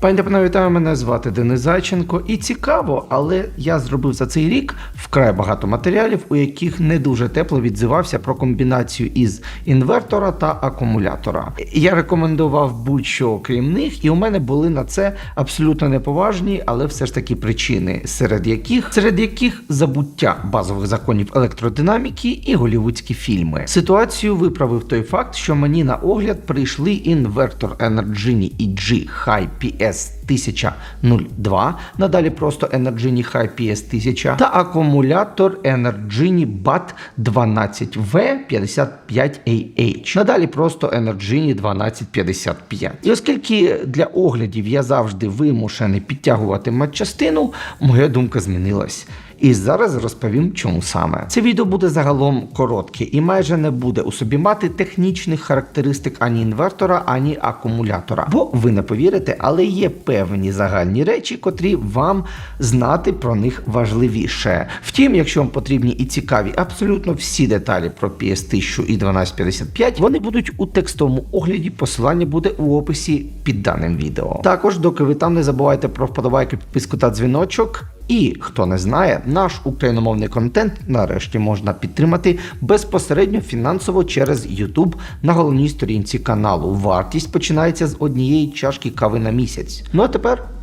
Пані та вітаю, мене звати Денис Зайченко. І цікаво, але я зробив за цей рік вкрай багато матеріалів, у яких не дуже тепло відзивався про комбінацію із інвертора та акумулятора. Я рекомендував будь-що крім них, і у мене були на це абсолютно неповажні, але все ж таки причини, серед яких серед яких забуття базових законів електродинаміки і голівудські фільми. Ситуацію виправив той факт, що мені на огляд прийшли інвертор Energiny EG High PS Podcast. 1002, надалі просто Energiny High PS 1000 та акумулятор Energiny BAT 12V55AH. Надалі просто Energiny 1255. І оскільки для оглядів я завжди вимушений підтягувати матчастину, моя думка змінилась. І зараз розповім, чому саме. Це відео буде загалом коротке і майже не буде у собі мати технічних характеристик ані інвертора, ані акумулятора. Бо ви не повірите, але є певні загальні речі, котрі вам знати про них важливіше. Втім, якщо вам потрібні і цікаві абсолютно всі деталі про PS 1000 і 1255, вони будуть у текстовому огляді. Посилання буде у описі під даним відео. Також, доки ви там не забувайте про вподобайки, підписку та дзвіночок. І хто не знає, наш україномовний контент нарешті можна підтримати безпосередньо фінансово через YouTube на головній сторінці каналу. Вартість починається з однієї чашки кави на місяць. Ну а тепер.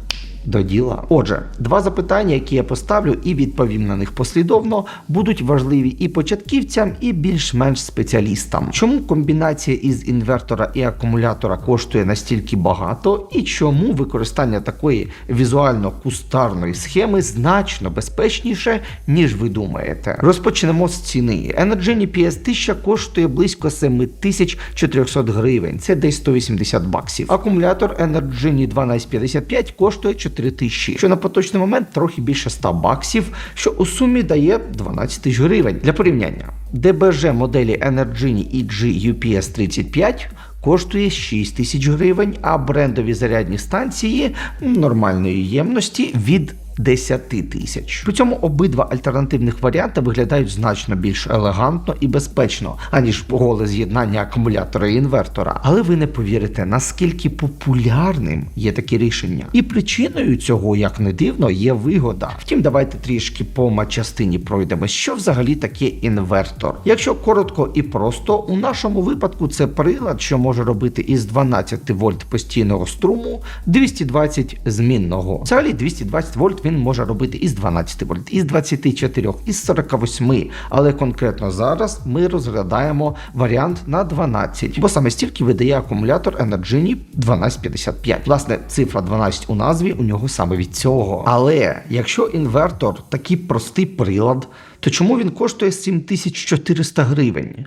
До діла. Отже, два запитання, які я поставлю і відповім на них послідовно, будуть важливі і початківцям, і більш-менш спеціалістам. Чому комбінація із інвертора і акумулятора коштує настільки багато, і чому використання такої візуально кустарної схеми значно безпечніше, ніж ви думаєте? Розпочнемо з ціни. Energy PS 1000 коштує близько 7400 гривень, це десь 180 баксів. Акумулятор Energy 1255 коштує 4000, що на поточний момент трохи більше 100 баксів, що у сумі дає 12 тисяч гривень. Для порівняння, ДБЖ моделі Energini EG UPS 35 коштує 6 тисяч гривень, а брендові зарядні станції нормальної ємності від 10 тисяч. При цьому обидва альтернативних варіанти виглядають значно більш елегантно і безпечно, аніж голе з'єднання акумулятора і інвертора. Але ви не повірите, наскільки популярним є таке рішення. І причиною цього, як не дивно, є вигода. Втім, давайте трішки по матчастині пройдемо. Що взагалі таке інвертор? Якщо коротко і просто, у нашому випадку це прилад, що може робити із 12 вольт постійного струму 220 змінного. Взагалі 220 вольт він може робити із 12 вольт, із 24, із 48. Але конкретно зараз ми розглядаємо варіант на 12, бо саме стільки видає акумулятор Energiny 1255. Власне, цифра 12 у назві у нього саме від цього. Але якщо інвертор такий простий прилад, то чому він коштує 7400 гривень?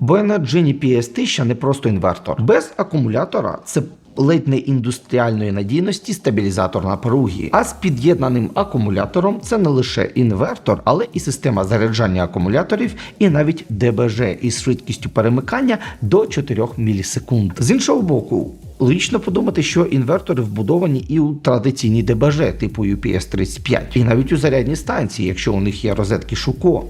Бо Energy PS 1000 не просто інвертор. Без акумулятора це ледь не індустріальної надійності стабілізатор напруги. А з під'єднаним акумулятором це не лише інвертор, але і система заряджання акумуляторів, і навіть ДБЖ із швидкістю перемикання до 4 мілісекунд. З іншого боку. Логічно подумати, що інвертори вбудовані і у традиційні ДБЖ типу UPS 35, і навіть у зарядні станції, якщо у них є розетки Шуко.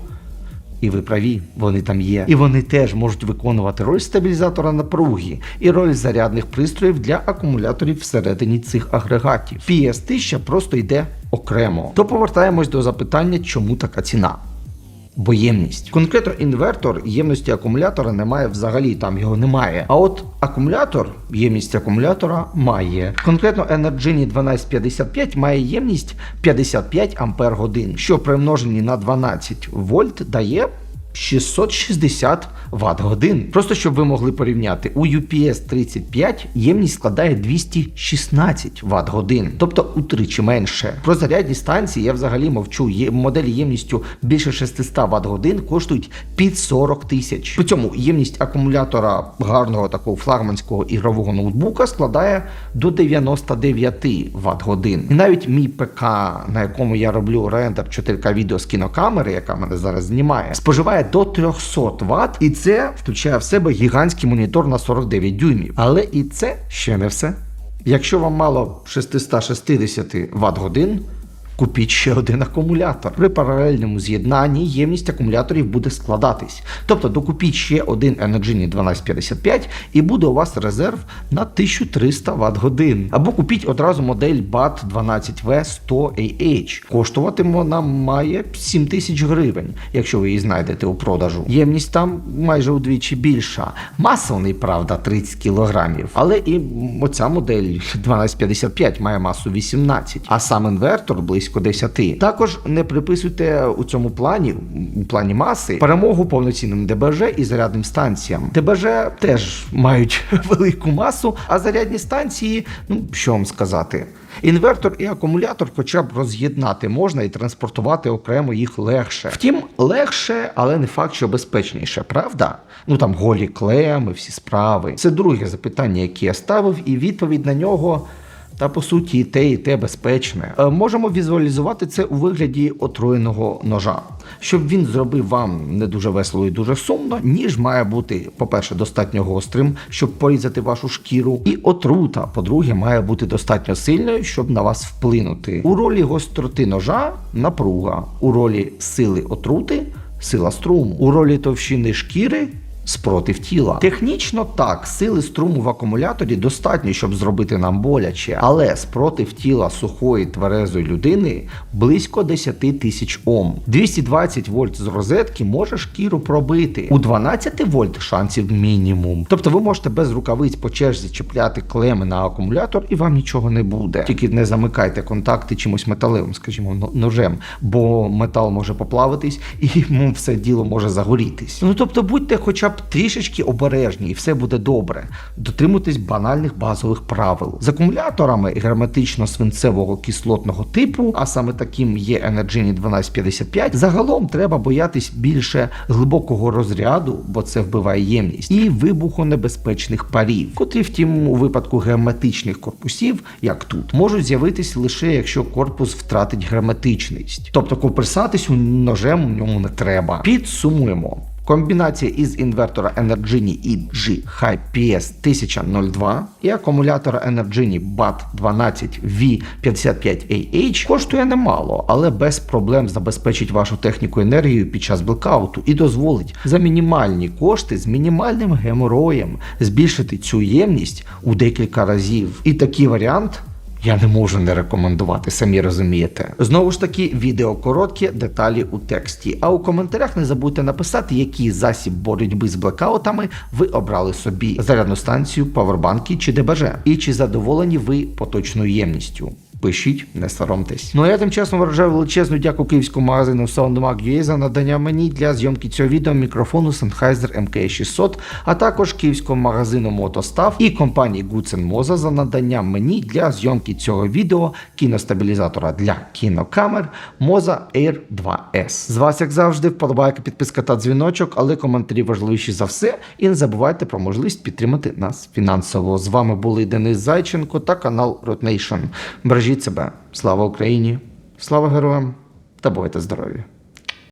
І ви праві, вони там є. І вони теж можуть виконувати роль стабілізатора напруги і роль зарядних пристроїв для акумуляторів всередині цих агрегатів. PS 1000 просто йде окремо. То повертаємось до запитання, чому така ціна. Бо ємність. Конкретно інвертор ємності акумулятора немає взагалі, там його немає. А от акумулятор, ємність акумулятора має. Конкретно Energini 1255 має ємність 55 ампер годин, що при множенні на 12 вольт дає 660 Вт годин. Просто щоб ви могли порівняти, у UPS 35 ємність складає 216 Вт годин, тобто утричі менше. Про зарядні станції я взагалі мовчу. Є моделі ємністю більше 600 Вт годин коштують під 40 тисяч. При цьому ємність акумулятора гарного такого флагманського ігрового ноутбука складає до 99 Вт годин. І навіть мій ПК, на якому я роблю рендер 4К відео з кінокамери, яка мене зараз знімає, споживає до 300 Вт, і це включає в себе гігантський монітор на 49 дюймів. Але і це ще не все. Якщо вам мало 660 Вт годин, Купіть ще один акумулятор. При паралельному з'єднанні ємність акумуляторів буде складатись. Тобто докупіть ще один Energiny 1255 і буде у вас резерв на 1300 Вт годин. Або купіть одразу модель BAT 12V 100 AH. Коштуватиме вона має 7000 гривень, якщо ви її знайдете у продажу. Ємність там майже удвічі більша. Маса правда, 30 кілограмів. Але і оця модель 1255 має масу 18, а сам інвертор близько 10. Також не приписуйте у цьому плані, у плані маси, перемогу повноцінним ДБЖ і зарядним станціям. ДБЖ теж мають велику масу, а зарядні станції, ну що вам сказати. Інвертор і акумулятор хоча б роз'єднати можна і транспортувати окремо їх легше. Втім, легше, але не факт, що безпечніше, правда? Ну там голі клеми, всі справи. Це друге запитання, яке я ставив, і відповідь на нього. Та по суті, те, і те безпечне. Е, можемо візуалізувати це у вигляді отруєного ножа. Щоб він зробив вам не дуже весело і дуже сумно, ніж має бути, по-перше, достатньо гострим, щоб порізати вашу шкіру, і отрута, по-друге, має бути достатньо сильною, щоб на вас вплинути. У ролі гостроти ножа напруга, у ролі сили отрути сила струму, у ролі товщини шкіри спротив тіла. Технічно так, сили струму в акумуляторі достатньо, щоб зробити нам боляче, але спротив тіла сухої тверезої людини близько 10 тисяч Ом. 220 вольт з розетки може шкіру пробити. У 12 вольт шансів мінімум. Тобто ви можете без рукавиць по черзі чіпляти клеми на акумулятор і вам нічого не буде. Тільки не замикайте контакти чимось металевим, скажімо, ножем, бо метал може поплавитись і ну, все діло може загорітись. Ну тобто будьте хоча б трішечки обережні, і все буде добре. Дотримуйтесь банальних базових правил. З акумуляторами герметично-свинцевого кислотного типу, а саме таким є Energy 1255, загалом треба боятись більше глибокого розряду, бо це вбиває ємність, і вибухонебезпечних парів, котрі, втім, у випадку герметичних корпусів, як тут, можуть з'явитись лише якщо корпус втратить герметичність. Тобто коперсатись ножем у ньому не треба. Підсумуємо. Комбінація із інвертора Energiny EG High PS 1002 і акумулятора Energiny BAT 12 V55AH коштує немало, але без проблем забезпечить вашу техніку енергією під час блекауту і дозволить за мінімальні кошти з мінімальним геморроєм збільшити цю ємність у декілька разів. І такий варіант я не можу не рекомендувати, самі розумієте. Знову ж таки, відео коротке, деталі у тексті. А у коментарях не забудьте написати, який засіб боротьби з блекаутами ви обрали собі: зарядну станцію, павербанки чи ДБЖ, і чи задоволені ви поточною ємністю. Пишіть, не соромтесь. Ну а я тим часом виражаю величезну дяку київському магазину SoundMag.ua за надання мені для зйомки цього відео мікрофону Sennheiser MK600, а також київському магазину Мотостав і компанії Moza за надання мені для зйомки цього відео кіностабілізатора для кінокамер Moza Air 2S. З вас, як завжди, вподобайка, підписка та дзвіночок, але коментарі важливіші за все. І не забувайте про можливість підтримати нас фінансово. З вами були Денис Зайченко та канал Road Nation. Бережіть себе. Слава Україні! Слава героям та бувайте здорові!